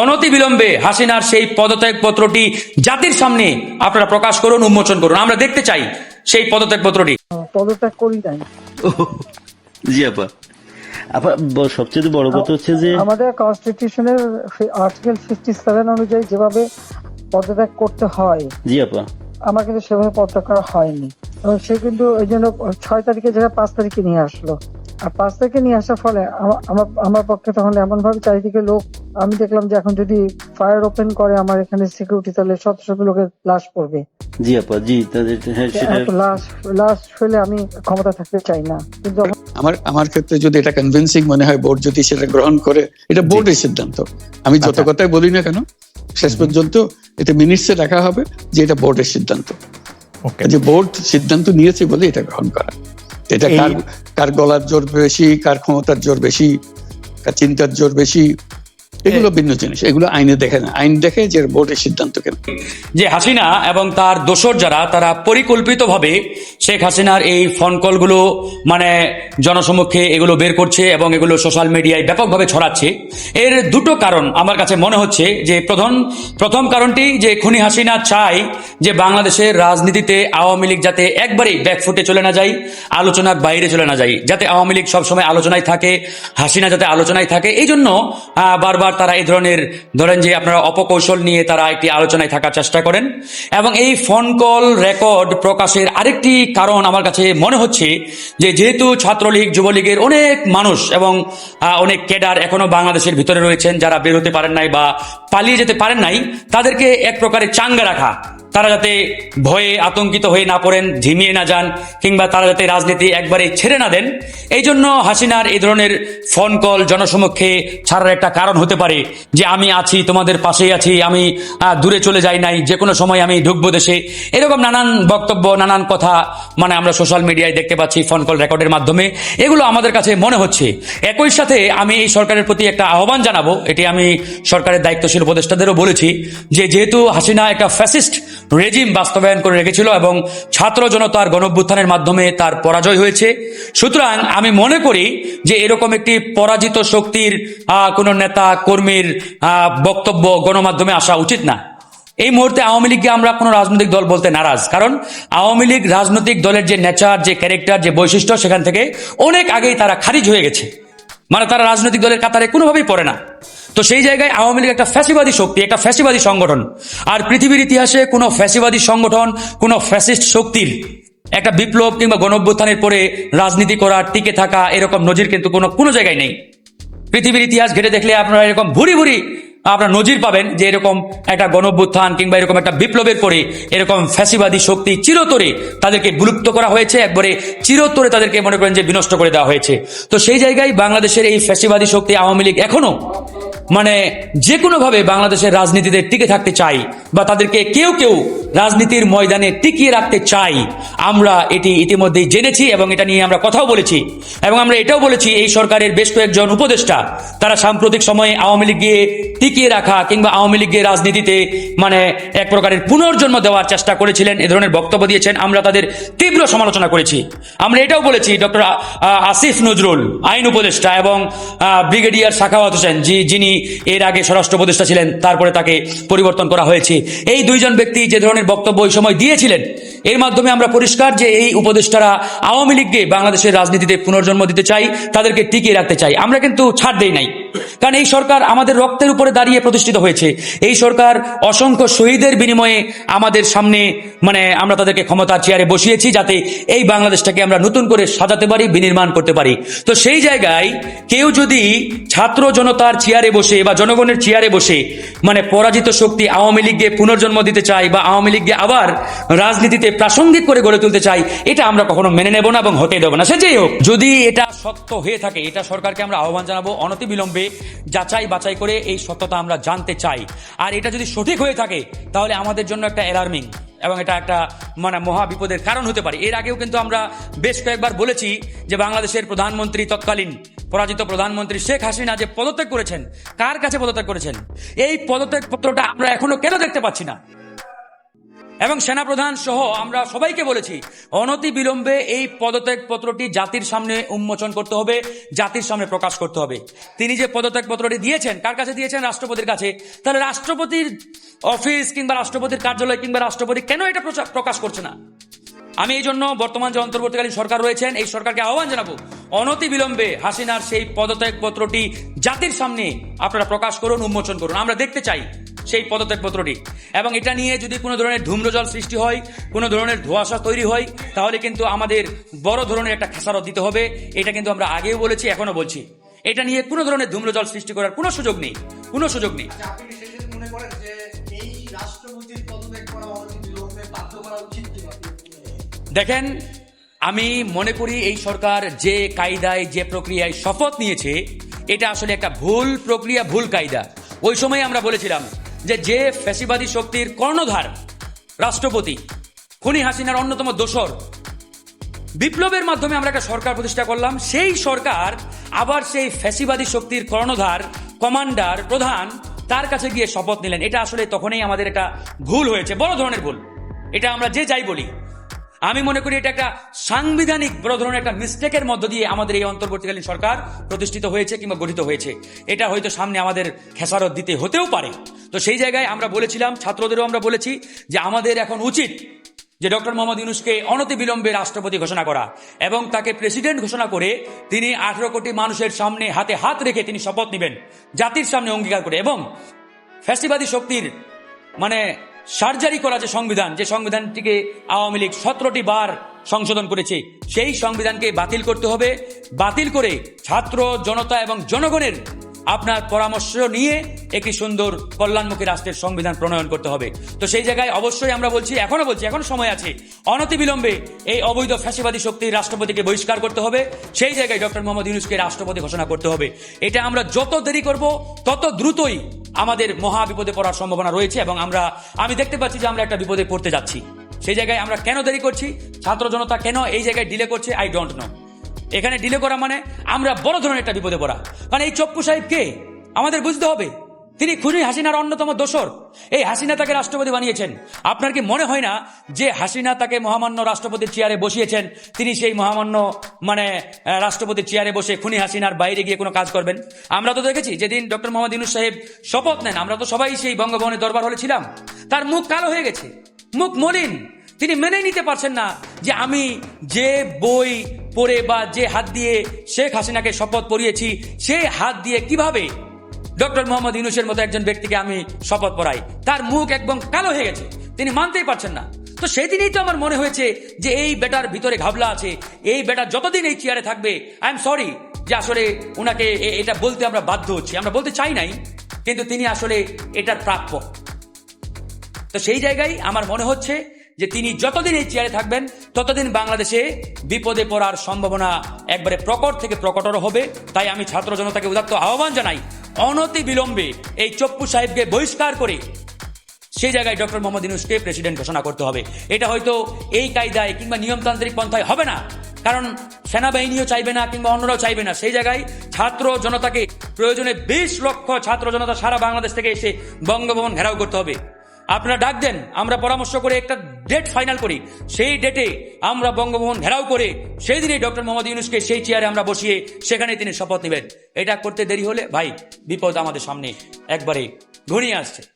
অনতি বিলম্বে হাসিনার সেই পদত্যাগ পত্রটি জাতির সামনে আপনারা প্রকাশ করুন উন্মোচন করুন। আমরা দেখতে চাই সেই পদত্যাগ পত্রটি পদত্যাগ করি নাই। জি আপা। আপা সবচেয়ে বড় কথা হচ্ছে যে আমাদের কনস্টিটিউশনের আর্টিকেল ফিফটি সেভেন অনুযায়ী যেভাবে পদত্যাগ করতে হয় জি আপা। আমার কিন্তু সেভাবে পদত্যাগ করা হয়নি। এবং সে কিন্তু ওই জন্য ছয় তারিখে জায়গায় পাঁচ তারিখে নিয়ে আসলো। আর পাঁচ তারিখে নিয়ে আসার ফলে আমার আমার পক্ষে তখন এমন ভাবে চারিদিকে লোক আমি দেখলাম যে এখন যদি ফায়ার ওপেন করে আমার এখানে সিকিউরিটি তাহলে শত শত লোকের লাশ পড়বে জি আপা জি তাদের হ্যাঁ সেটা লাশ লাশ ফেলে আমি ক্ষমতা থাকতে চাই না। কিন্তু আমার আমার ক্ষেত্রে যদি এটা কনভিন্সিং মনে হয় বোর্ড যদি সেটা গ্রহণ করে এটা বোর্ডের সিদ্ধান্ত। আমি যত আচ্ছা। কথাই বলি না কেন শেষ পর্যন্ত এটা মিনিটসে রাখা হবে যে এটা বোর্ডের সিদ্ধান্ত। ওকে যে বোর্ড সিদ্ধান্ত নিয়েছে বলে এটা গ্রহণ করা। এটা কার কার গলার জোর বেশি কার ক্ষমতার জোর বেশি কার চিন্তার জোর বেশি এগুলো ভিন্ন জিনিস এগুলো আইনে দেখে না। আইন দেখে যে বোর্ডের সিদ্ধান্ত কেন? যে হাসিনা এবং তার দোসর যারা তারা পরিকল্পিতভাবে শেখ হাসিনার এই ফোন কলগুলো মানে জনসমক্ষে এগুলো বের করছে এবং এগুলো সোশ্যাল মিডিয়ায় ব্যাপকভাবে ছড়াচ্ছে। এর দুটো কারণ আমার কাছে মনে হচ্ছে যে প্রথম প্রথম কারণটি যে খুনি হাসিনা চায় যে বাংলাদেশের রাজনীতিতে আওয়ামী লীগ যাতে একবারেই ব্যাকফুটে চলে না যায় আলোচনার বাইরে চলে না যায় যাতে আওয়ামী লীগ সবসময় আলোচনায় থাকে হাসিনা যাতে আলোচনায় থাকে। এই জন্য বারবার তারা এই ধরনের, ধরেন যে আপনারা অপকৌশল নিয়ে তারা একটি আলোচনায় থাকার চেষ্টা করেন। এবং এই ফোন কল রেকর্ড প্রকাশের আরেকটি কারণ আমার কাছে মনে হচ্ছে যে যেহেতু ছাত্রলীগ, যুবলীগের অনেক মানুষ এবং অনেক ক্যাডার এখনও বাংলাদেশের ভিতরে রয়েছেন, যারা বের হতে পারেন নাই বা পালিয়ে যেতে পারেন নাই, তাদেরকে এক প্রকারে চাঙ্গা রাখা তারা যাতে ভয়ে আতঙ্কিত হয়ে না পড়েন, ঝিমিয়ে না যান, কিংবা তারা যাতে রাজনীতি একবারে ছেড়ে না দেন এই জন্য হাসিনার এই ধরনের ফোন কল জনসমক্ষে ছাড়ার একটা কারণ হতে পারে যে আমি আছি, তোমাদের পাশেই আছি, আমি দূরে চলে যাই নাই, যে কোনো সময় আমি ঢুকবো দেশে। এরকম নানান বক্তব্য, নানান কথা মানে আমরা সোশ্যাল মিডিয়ায় দেখতে পাচ্ছি ফোন কল রেকর্ডের মাধ্যমে। এগুলো আমাদের কাছে মনে হচ্ছে। একই সাথে আমি এই সরকারের প্রতি একটা আহ্বান জানাব, এটি আমি সরকারের দায়িত্বশীল উপদেষ্টাদেরও বলেছি, যে যেহেতু হাসিনা একটা ফ্যাসিস্ট রেজিম বাস্তবায়ন করে রেখেছিল এবং ছাত্র জনতার গণভ্যুত্থানের মাধ্যমে তার পরাজয় হয়েছে। সুতরাং আমি মনে করি যে এরকম একটি পরাজিত শক্তির কোনো নেতা, কর্মীর বক্তব্য গণমাধ্যমে আসা উচিত না। এই মুহূর্তে আওয়ামী লীগকে আমরা কোনো রাজনৈতিক দল বলতে নারাজ। কারণ আওয়ামী লীগ রাজনৈতিক দলের যে নেচার, যে ক্যারেক্টার, যে বৈশিষ্ট্য, সেখান থেকে অনেক আগেই তারা খারিজ হয়ে গেছে। মানে তারা রাজনৈতিক দলের কাতারে কোনোভাবেই পড়ে না। তো সেই জায়গায় আওয়ামী লীগ একটা ফ্যাসিবাদী শক্তি, একটা ফ্যাসিবাদী সংগঠন। আর পৃথিবীর ইতিহাসে কোনো ফ্যাসিবাদী সংগঠন, কোনো ফ্যাসিস্ট শক্তির একটা বিপ্লব কিংবা গণঅভ্যুত্থানের পরে রাজনীতি করা, টিকে থাকা, এরকম নজির কিন্তু কোনো কোনো জায়গায় নেই। পৃথিবীর ইতিহাস ঘেটে দেখলে আপনারা এরকম ভুরি ভুরি আপনার নজির পাবেন যে এরকম একটা গণভ্যুত্থান কিংবা এরকম একটা বিপ্লবের পরে এরকম ফ্যাসিবাদী শক্তি চিরতরে তাদেরকে বিলুপ্ত করা হয়েছে, একবারে চিরতরে তাদেরকে মনে করেন যে বিনষ্ট করে দেওয়া হয়েছে। তো সেই জায়গায় বাংলাদেশের এই ফ্যাসিবাদী শক্তি আওয়ামী লীগ এখনও মানে যে কোনোভাবে বাংলাদেশের রাজনীতিতে টিকে থাকতে চাই বা তাদেরকে কেউ কেউ রাজনীতির ময়দানে টিকিয়ে রাখতে চাই, আমরা এটি ইতিমধ্যেই জেনেছি এবং এটা নিয়ে আমরা কথাও বলেছি। এবং আমরা এটাও বলেছি, এই সরকারের বেশ কয়েকজন উপদেষ্টা, তারা সাম্প্রতিক সময়ে আওয়ামী লীগকে টিকিয়ে রাখা কিংবা আওয়ামী লীগের রাজনীতিতে মানে এক প্রকারের পুনর্জন্ম দেওয়ার চেষ্টা করেছিলেন, এ ধরনের বক্তব্য দিয়েছেন, আমরা তাদের তীব্র সমালোচনা করেছি। আমরা এটাও বলেছি, ডক্টর আসিফ নজরুল, আইন উপদেষ্টা এবং ব্রিগেডিয়ার সাখাওয়াত হোসেন যিনি এর আগে স্বরাষ্ট্র উপদেষ্টা ছিলেন, তারপরে তাকে পরিবর্তন করা হয়েছে। এই দুইজন ব্যক্তি যে ধরনের বক্তব্য ওই সময় দিয়েছিলেন, এর মাধ্যমে আমরা পরিষ্কার যে এই উপদেষ্টারা আওয়ামী লীগকে বাংলাদেশের রাজনীতিতে পুনর্জন্ম দিতে চাই, তাদেরকে টিকিয়ে রাখতে চাই। আমরা কিন্তু ছাড় দেই নাই। কারণ এই সরকার আমাদের রক্তের উপরে দাঁড়িয়ে প্রতিষ্ঠিত হয়েছে। এই সরকার অসংখ্য শহীদের বিনিময়ে আমাদের সামনে মানে আমরা তাদেরকে ক্ষমতার চেয়ারে বসিয়েছি যাতে এই বাংলাদেশটাকে আমরা নতুন করে সাজাতে পারি, বিনির্মাণ করতে পারি। তো সেই জায়গায় কেউ যদি ছাত্র জনতার চেয়ারে বসে বা জনগণের চেয়ারে বসে মানে পরাজিত শক্তি আওয়ামী লীগকে পুনর্জন্ম দিতে চায় বা আওয়ামী লীগকে আবার রাজনীতিতে প্রাসঙ্গিক করে গড়ে তুলতে চাই এটা আমরা কখনো মেনে নেব না এবং হতে দেবো না। সে যেই হোক, যদি এটা সত্য হয়ে থাকে, এটা সরকারকে আমরা আহ্বান জানাব অনতি বিলম্বে যাচাই বাছাই করে এই সত্যতা আমরা জানতে চাই। আর এটা যদি সঠিক হয়ে থাকে, তাহলে আমাদের জন্য একটা অ্যালার্মিং এবং এটা একটা মানে মহা বিপদের কারণ হতে পারে। এর আগেও কিন্তু আমরা বেশ কয়েকবার বলেছি যে বাংলাদেশের প্রধানমন্ত্রী তৎকালীন পরাজিত প্রধানমন্ত্রী শেখ হাসিনা যে পদত্যাগ করেছেন, কার কাছে পদত্যাগ করেছেন? এই পদত্যাগ পত্রটা আমরা এখনও কেন দেখতে পাচ্ছি না? এবং সেনাপ্রধান সহ আমরা সবাইকে বলেছি, অনতি বিলম্বে এই পদত্যাগ পত্রটি জাতির সামনে উন্মোচন করতে হবে, জাতির সামনে প্রকাশ করতে হবে। তিনি যে পদত্যাগ পত্রটি দিয়েছেন, কার কাছে দিয়েছেন? রাষ্ট্রপতির কাছে। তাহলে রাষ্ট্রপতির অফিস কিংবা রাষ্ট্রপতির কার্যালয় কিংবা রাষ্ট্রপতি কেন এটা প্রকাশ করছে না? আমি এই জন্য বর্তমান যে অন্তর্বর্তীকালীন সরকার রয়েছেন, এই সরকারকে আহ্বান জানাব, অনতি বিলম্বে হাসিনার সেই পদত্যাগ পত্রটি জাতির সামনে আপনারা প্রকাশ করুন, উন্মোচন করুন। আমরা দেখতে চাই সেই পদত্যাগ পত্রটি এবং এটা নিয়ে যদি কোনো ধরনের ধূম্রজল সৃষ্টি হয় কোনো ধরনের ধোঁয়াশা তৈরি হয় তাহলে কিন্তু আমাদের বড় ধরনের একটা খেসারত দিতে হবে। এটা কিন্তু আমরা আগেও বলেছি এখনও বলছি। এটা নিয়ে কোনো ধরনের ধূম্রজল সৃষ্টি করার কোনো সুযোগ নেই কোনো সুযোগ নেই। আচ্ছা, দেখেন আমি মনে করি এই সরকার যে কায়দায় যে প্রক্রিয়ায় শপথ নিয়েছে এটা আসলে একটা ভুল প্রক্রিয়া ভুল কায়দা। ওই সময় আমরা বলেছিলাম যে যে ফ্যাসিবাদী শক্তির কর্ণধার, রাষ্ট্রপতি, খুনি হাসিনার অন্যতম দোসর বিপ্লবের মাধ্যমে আমরা একটা সরকার প্রতিষ্ঠা করলাম, সেই সরকার আবার সেই ফ্যাসিবাদী শক্তির কর্ণধার, কমান্ডার, প্রধান, তার কাছে গিয়ে শপথ নিলেন। এটা আসলে তখনই আমাদের একটা ভুল হয়েছে, বড় ধরনের ভুল। এটা আমরা যে যাই বলি, আমি মনে করি এটা একটা সাংবিধানিক বড় ধরনের একটা মিস্টেকের মধ্য দিয়ে আমাদের এই অন্তর্বর্তীকালীন সরকার প্রতিষ্ঠিত হয়েছে কিংবা গঠিত হয়েছে। এটা হয়তো সামনে আমাদের খেসারত দিতে হতেও পারে। তো সেই জায়গায় আমরা বলেছিলাম, ছাত্রদেরও আমরা বলেছি যে আমাদের এখন উচিত যে ডক্টর মোহাম্মদ ইউনুসকে অনতি বিলম্বে রাষ্ট্রপতি ঘোষণা করা এবং তাকে প্রেসিডেন্ট ঘোষণা করে তিনি আঠেরো কোটি মানুষের সামনে হাতে হাত রেখে তিনি শপথ নেবেন, জাতির সামনে অঙ্গীকার করে এবং ফ্যাসিবাদী শক্তির মানে সার্জারি করা যে সংবিধান, যে সংবিধানটিকে আওয়ামী লীগ সতেরোটি বার সংশোধন করেছে, সেই সংবিধানকে বাতিল করতে হবে। বাতিল করে ছাত্র, জনতা এবং জনগণের আপনার পরামর্শ নিয়ে একটি সুন্দর কল্যাণমুখী রাষ্ট্রের সংবিধান প্রণয়ন করতে হবে। তো সেই জায়গায় অবশ্যই আমরা বলছি, এখনও বলছি, এখনও সময় আছে। অনতি বিলম্বে এই অবৈধ ফ্যাসিবাদী শক্তির রাষ্ট্রপতিকে বহিষ্কার করতে হবে। সেই জায়গায় ডক্টর মোহাম্মদ ইউনুসকে রাষ্ট্রপতি ঘোষণা করতে হবে। এটা আমরা যত দেরি করব, তত দ্রুতই আমাদের মহা বিপদে পড়ার সম্ভাবনা রয়েছে এবং আমরা, আমি দেখতে পাচ্ছি যে আমরা একটা বিপদে পড়তে যাচ্ছি। সেই জায়গায় আমরা কেন দেরি করছি? ছাত্র জনতা কেন এই জায়গায় ডিলে করছে? আই ডোন্ট নো এখানে ডিলে করা মানে আমরা বড় ধরনের একটা বিপদে পড়া। কারণ এই চপ্পু সাহেব কে? আমাদের বুঝতে হবে। তিনি খুনি হাসিনার অন্যতম দোসর এই হাসিনা তাকে রাষ্ট্রপতি বানিয়েছেন। আপনার কি মনে হয় না যে হাসিনা তাকে মহামান্য রাষ্ট্রপতির চেয়ারে বসিয়েছেন? তিনি সেই মহামান্য মানে রাষ্ট্রপতির চেয়ারে বসে খুনি হাসিনার বাইরে গিয়ে কোনো কাজ করবেন? আমরা তো দেখেছি যেদিন ডক্টর মোহাম্মদ ইউনুস সাহেব শপথ নেন, আমরা তো সবাই সেই বঙ্গভবনের দরবার হলে ছিলাম। তার মুখ কালো হয়ে গেছে। মুখ মলিন। তিনি মেনে নিতে পারছেন না যে আমি যে বই পড়ে বা যে হাত দিয়ে শেখ হাসিনাকে শপথ পড়িয়েছি সেই হাত দিয়ে কীভাবে ডক্টর মোহাম্মদ ইউনুসের মতো একজন ব্যক্তিকে আমি শপথ পড়াই? তার মুখ একদম কালো হয়ে গেছে। তিনি মানতেই পারছেন না। তো সেদিনই তো আমার মনে হয়েছে যে এই বেটার ভিতরে ঘাবলা আছে। এই বেটা যতদিন এই চেয়ারে থাকবে আই এম সরি যে আসলে ওনাকে এটা বলতে আমরা বাধ্য হচ্ছি। আমরা বলতে চাই নাই, কিন্তু তিনি আসলে এটার প্রাপ্য। তো সেই জায়গায় আমার মনে হচ্ছে যে তিনি যতদিন এই চেয়ারে থাকবেন, ততদিন বাংলাদেশে বিপদে পড়ার সম্ভাবনা একবারে প্রকট থেকে প্রকটর হবে। তাই আমি ছাত্র জনতাকে উদাত্ত আহ্বান জানাই, অনতি বিলম্বে এই চপ্পু সাহেবকে বহিষ্কার করে সেই জায়গায় ডক্টর মোহাম্মদ ইউনুসকে প্রেসিডেন্ট ঘোষণা করতে হবে। এটা হয়তো এই কায়দায় কিংবা নিয়মতান্ত্রিক পন্থায় হবে না। কারণ সেনাবাহিনীও চাইবে না কিংবা অন্যরাও চাইবে না। সেই জায়গায় ছাত্র জনতাকে প্রয়োজনে বিশ লক্ষ ছাত্র জনতা সারা বাংলাদেশ থেকে এসে বঙ্গভবন ঘেরাও করতে হবে। আপনারা ডাক দেন, আমরা পরামর্শ করে একটা ডেট ফাইনাল করি। সেই ডেটে আমরা বঙ্গভবন ঘেরাও করে, সেই দিনে ডক্টর মোহাম্মদ ইউনুসকে সেই চেয়ারে আমরা বসিয়ে সেখানে তিনি শপথ নেবেন। এটা করতে দেরি হলে, ভাই, বিপদ আমাদের সামনে। একবারে ঘনিয়ে আসছে।